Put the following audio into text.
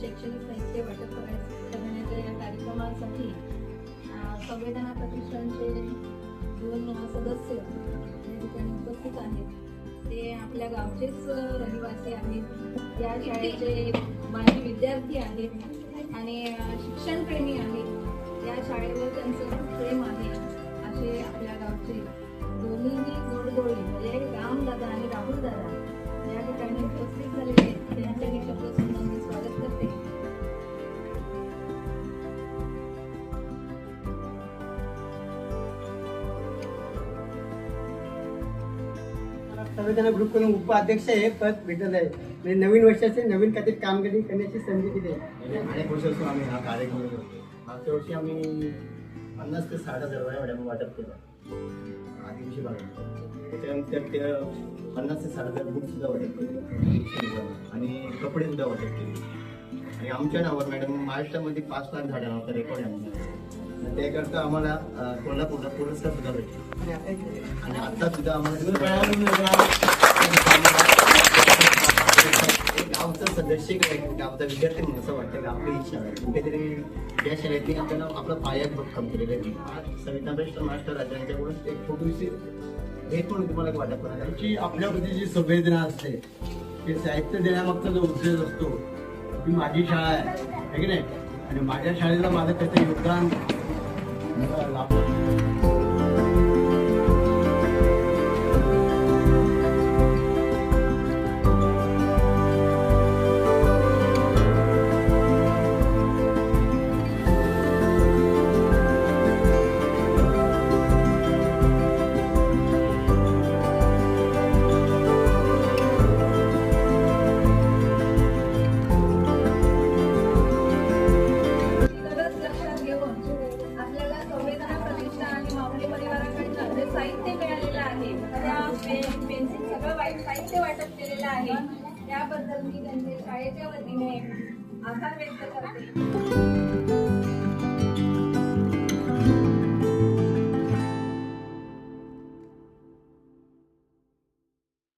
शैक्षणिक साहित्य वाटप करायचं या कार्यक्रमासाठी संवेदना प्रतिष्ठानचे दोन सदस्य या ठिकाणी उपस्थित आहेत. ते आपल्या गावचेच रहिवासी आहेत. या शाळेचे माजी विद्यार्थी आहेत आणि शिक्षणप्रेमी आहेत. या शाळेवर त्यांचं प्रेम आहे. संवेदना ग्रुपकडून उपाध्यक्ष हे पद भेटत आहे. म्हणजे नवीन वर्षाचे नवीन काहीतरी कामगिरी करण्याची संधी दिली आहे. अनेक वर्षापासून आम्ही हा कार्यक्रम मागच्या वर्षी आम्ही पन्नास ते साठ हजार वया मॅडम वाटप केलं. आधी भागात. त्याच्यानंतर ते पन्नास ते साठ हजार बुक सुद्धा वाटप केले. आणि कपडे सुद्धा वाटप केले. आणि आमच्या नावावर मॅडम महाराष्ट्रामध्ये पाच लाख झाडांचा रेकॉर्ड आहे आमचा त्याकरता आम्हाला कोल्हापूरला पुरस्कार सुद्धा भेटतो. आणि आता सुद्धा आम्हाला एक गावचा सदस्य गावचा विद्यार्थी म्हणून असं वाटतं की आपली इच्छा आहे. कुठेतरी या शाळेतली आपल्याला आपला पायाच भक्कम केलेलं आहे. सविता बेस्ट मास्टर राज्यांच्याकडून एक छोटीशी भेट म्हणून तुम्हाला वाटत वाटप की आपल्याप्रती जी संवेदना असते ते साहित्य देण्यामागचा जो उद्देश असतो ही माझी शाळा आहे. की नाही? आणि माझ्या शाळेला माझं त्याचं योगदान 你要拿 साहित्य वाटप केलेलं आहे. त्याबद्दल मी त्यांचे शाळेच्या वतीने आभार व्यक्त करते.